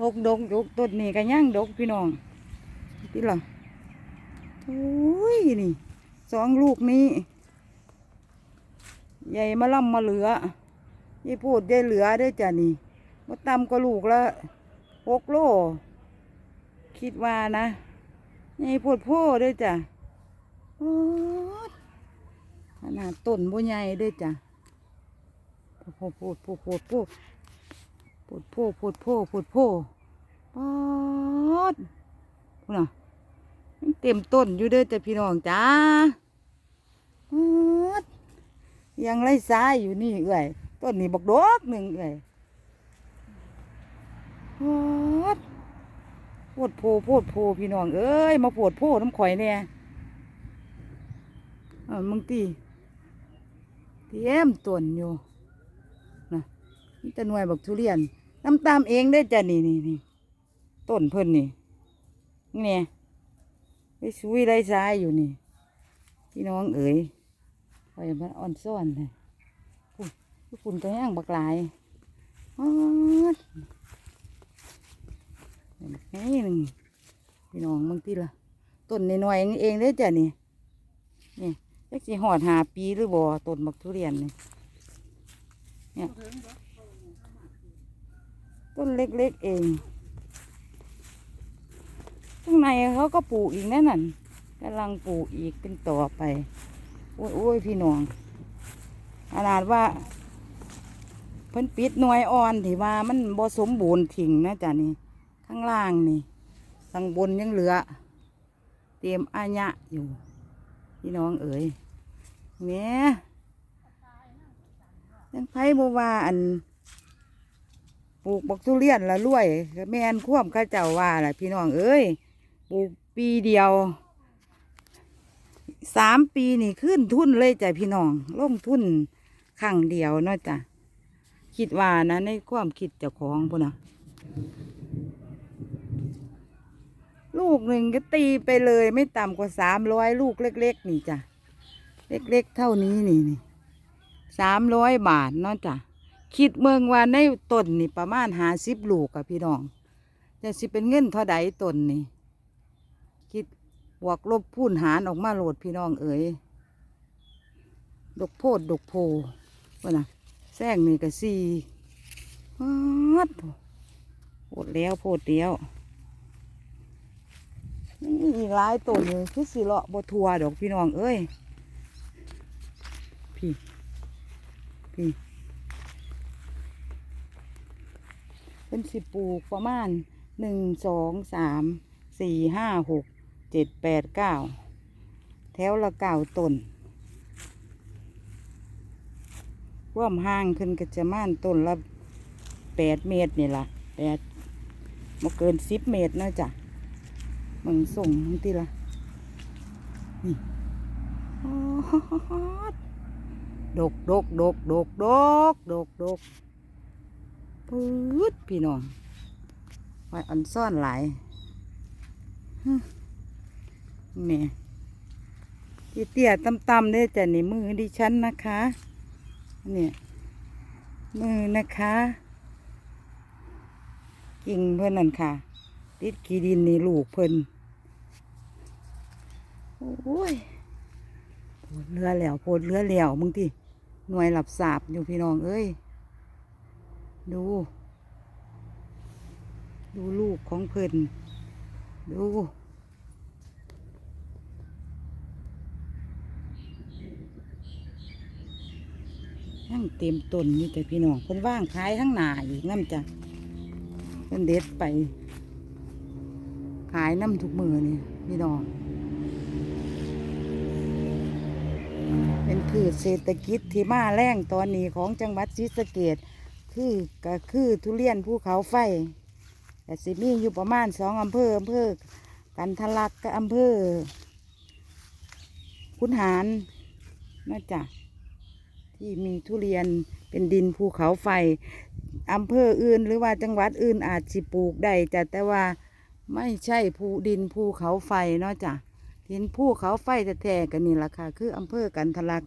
ดกดกดกต้นนี่ก็ย่างดกพี่น้องพี่หล่ะโอ้ยนี่สองลูกนี้ ใหญ่มาล่ำมาเหลือยี่พูดยายเหลือเด้จ้ะนี่มาตำก็ลูกละหกโล คิดว่านะยายพูดพ่เด้จ้ะขนาดต้นบ่ใหญ่เด้จ้ะโพดโพดโพดพดโพด พดโพดโพดโพดโพดโพปอดพูดน่ะมันเต็มต้นอยู่เด้อจ้ะพี่น้องจ้าปอดยังไรซ้ายอยู่นี่เอ้ยต้นนี้บักดอกหนึ่งเอ้ยปอดโพดโพโพดโพพี่น้องเอ้ยมาโพดโพน้ำข่อยเนี่ยเออมึงตีเตรียมต้นอยู่นะนี่ตะหน่วยบักทุเรียน น้ำตามเองได้จ้ะนี่นี่นี่ต้นเพิ่นนี่เนี่ยไปซุยไรซ้ายอยู่นี่ พี่น้องเอ๋ยคอยมันอ่อนซ่อนเลยคุณคุณก็ย่างบักหลายอ๊อนี่หนึ่งพี่น้องบางทีละต้นในน้อยเองเด้จ้ะนี่นี่จักสิหอดหาปีหรือบ่ต้นบักทุเรียนนี่เนี่ย ต้นเล็กๆเองข้างในเขาก็ปลูกอีกแน่นั่นกำลังปลูกอีกเป็นต่อไปโอ้ยโอ้ยพี่น้องขนาดว่าเพิ่นปิดหน่วยอ่อนที่ว่ามันบ่สมบูรณ์ทิ้งนะจ้ะนี่ ข้างล่างนี่ข้างบนยังเหลือ เตรียมอาญะอยู่ พี่น้องเอ๋ยเนี่ยยังไพ่บว่าอัน ปลูกบักทุเรียนละรวยแม่นควมข้าเจ้าว่าล่ะพี่น้องเอ้ยปลูกปีเดียวสามปีนี่ขึ้นทุนเลยจ้ะพี่น้องลงทุนครั้งเดียวเนาะจ้ะคิดว่านะในความคิดเจ้าของพุ่นนะลูกหนึ่งก็ตีไปเลยไม่ต่ำกว่าสามร้อยลูกเล็ก ๆ นี่จ้ะเล็ก ๆ เท่านี้นี่นี่สามร้อยบาทเนาะจ้ะ คิดเมืองว่าในต้นนี่ประมาณหาสิบลูกอะพี่น้องจะสิเป็นเงินเท่าใดต้นนี่คิดบวกลบพูนหารออกมาโหลดพี่น้องเอ๋ยดกโพดดกโพว่านะแซงนี่ก็สี่ฮัดโพดแล้วโพดเดียวนี่อีกหลายตัวเลยคือสิเลาะบทัวดอกพี่น้องเอ้ยพี่พี่ เป็นสิบปลูกประมาณหนึ่งสองสามสี่ห้าหกเจ็ดแปดเก้าแถวละเก้าต้นร่วมห่างขึ้นก็จะม่านต้นละแปดเมตรนี่ละแปดมาเกินสิบเมตรนาะจ้ะมึงส่งมึงตีละนี่โอ้โหดกดกดกดกดกดกดก ปื๊ดพี่น้องไว้อันซ่อนหลายฮึนี่เตี้ยๆต่ำๆเนี่ยจ้ะนี่มือดิฉันนะคะ เนี่ย มือนะคะกิ่งเพื่อนนั่นค่ะ ติดขี้ดินในลูกเพิ่อนโอ้ยปวดเรือแล้วปวดเรือแล้วมึงที่หน่วยหลับสาบอยู่พี่น้องเอ้ย ดู ดูลูกของเพิ่นดู ทั้งเต็มต้นนี่แต่พี่น้องเพิ่นว่างขายทั้งหนาอีกน้ำจ้ะเพิ่นเด็ดไป ขายน้ำทุกมือนี่พี่น้องเป็นพืชเศรษฐกิจที่มาแรงตอนนี้ของจังหวัดศรีสะเกด คือก็คือทุเรียนภูเขาไฟแต่สิมีอยู่ประมาณสองอำเภออำเภอ กันทะลักกับอำเภอคุนหารน่าจะที่มีทุเรียนเป็นดินภูเขาไฟอำเภออื่นหรือว่าจังหวัดอื่นอาจสิปลูกได้จ้ะแต่ว่าไม่ใช่ภูดินภูเขาไฟเนาะจ้ะดินภูเขาไฟแท้ๆกันนี่แหละค่ะ คืออำเภอกันทะลัก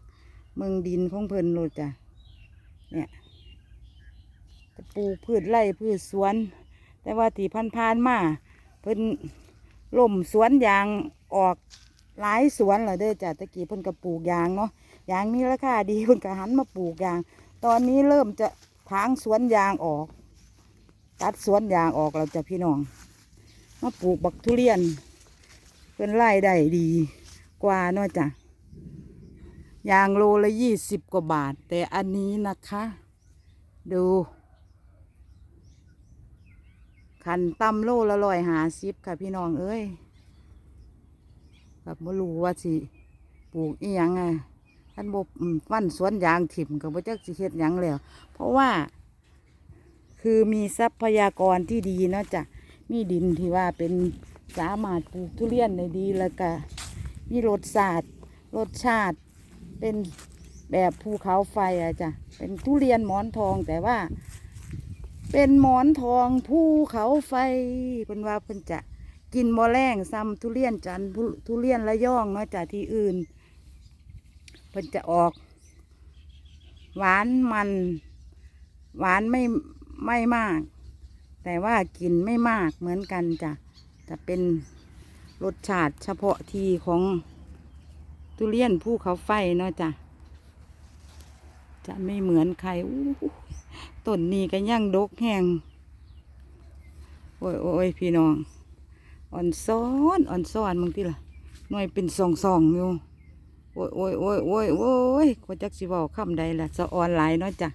เมืองดินของเพิ่นโลดจ้ะเนี่ย ปลูกพืชไร่พืชสวน แต่ว่าที่พันๆมาเพิ่นล่มสวนยางออกหลายสวนแล้วเด้อจ้ะตะกี้เพิ่นก็ปลูกยางเนาะยางมีราคาดีเพิ่นก็หันมาปลูกยาง ตอนนี้เริ่มจะทางสวนยางออก ตัดสวนยางออกแล้วจ้ะพี่น้องมาปลูกบักทุเรียนเพิ่นไล่ได้ดีกว่าเนาะจ้ะยางโลละยี่สิบกว่าบาท แต่อันนี้นะคะ ดู ขันตำโลละร้อยหาสิบค่ะพี่น้องเอ้ยแบบไม่รู้ว่าสิปลูกอีหยังไงท่านบบฟันสวนยางถิ่มกับว่าจักสิเฮ็ดหยังแล้วเพราะว่า คือมีทรัพยากรที่ดีเนาะจ้ะมีดินที่ว่าเป็นสามารถปลูกทุเรียนได้ดีแล้วก็มีรสชาติรสชาติเป็นแบบภูเขาไฟอะจ้ะเป็นทุเรียนหมอนทองแต่ว่า เป็นหมอนทองภูเขาไฟเพิ่นว่าเพิ่นจะกินบ่แรงซ้ำทุเรียนจันทุทุเรียนระยองเนาะจากที่อื่นเพิ่นจะออก หวานมัน หวานไม่ไม่มาก แต่ว่ากินไม่มากเหมือนกันจ้ะจะเป็นรสชาติเฉพาะทีของทุเรียนภูเขาไฟเนาะจ้ะจะไม่เหมือนใครอู้ ต้นนี้ก็ยังดกแห้งโอ้ยโอ้ยพี่น้องอ่อนซ้อนอ่อนซ้อนมึงที่ล่ะหน่วยเป็นสองสองอยู่โอ้ยโอ้ยโอ้ยโอ้ยโอ้ยกว่าจักสิเว้าคำใดล่ะสะอ่อนหลายเนาะจ้ะ